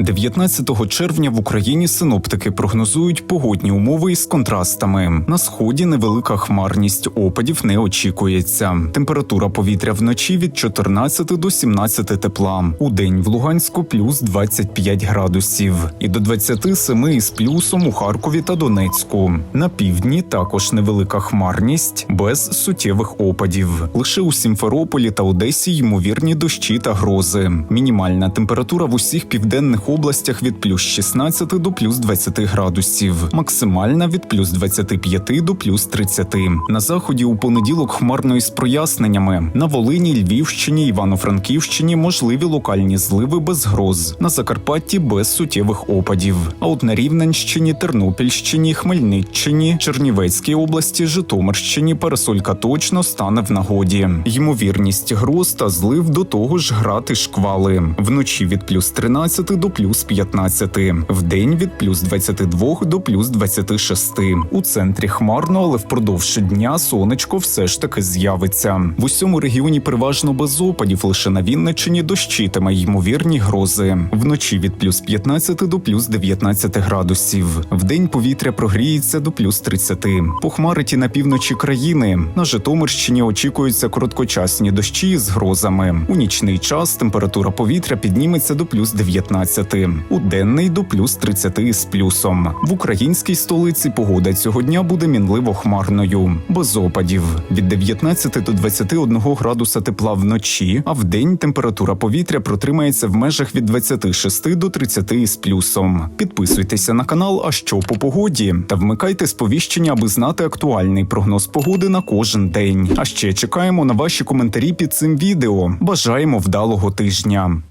19 червня в Україні синоптики прогнозують погодні умови із контрастами. На сході невелика хмарність опадів не очікується. Температура повітря вночі від 14 до 17 тепла. У день в Луганську плюс 25 градусів і до 27 із плюсом у Харкові та Донецьку. На півдні також невелика хмарність без суттєвих опадів. Лише у Сімферополі та Одесі ймовірні дощі та грози. Мінімальна температура в усіх південних областях від плюс 16 до плюс 20 градусів, максимальна від плюс 25 до плюс 30. На заході у понеділок хмарно із проясненнями. На Волині, Львівщині, Івано-Франківщині можливі локальні зливи без гроз. На Закарпатті без суттєвих опадів. А от на Рівненщині, Тернопільщині, Хмельниччині, Чернівецькій області, Житомирщині парасолька точно стане в нагоді. Ймовірність гроз та злив до того ж грати шквали. Вночі від плюс 13 до плюс 15, вдень від плюс 22 до плюс 26. У центрі хмарно, але впродовж дня сонечко все ж таки з'явиться. В усьому регіоні переважно без опадів, лише на Вінниччині дощитиме ймовірні грози. Вночі від плюс 15 до плюс 19 градусів. Вдень повітря прогріється до плюс 30. Похмарить і на півночі країни. На Житомирщині очікуються короткочасні дощі з грозами. У нічний час температура повітря підніметься до плюс 19, у денний до плюс 30 з плюсом. В українській столиці погода цього дня буде мінливо хмарною, без опадів від 19 до 21 градуса тепла вночі, а в день температура повітря протримається в межах від 26 до 30 з плюсом. Підписуйтеся на канал, а що по погоді, та вмикайте сповіщення, аби знати актуальний прогноз погоди на кожен день. А ще чекаємо на ваші коментарі під цим відео. Бажаємо вдалого тижня.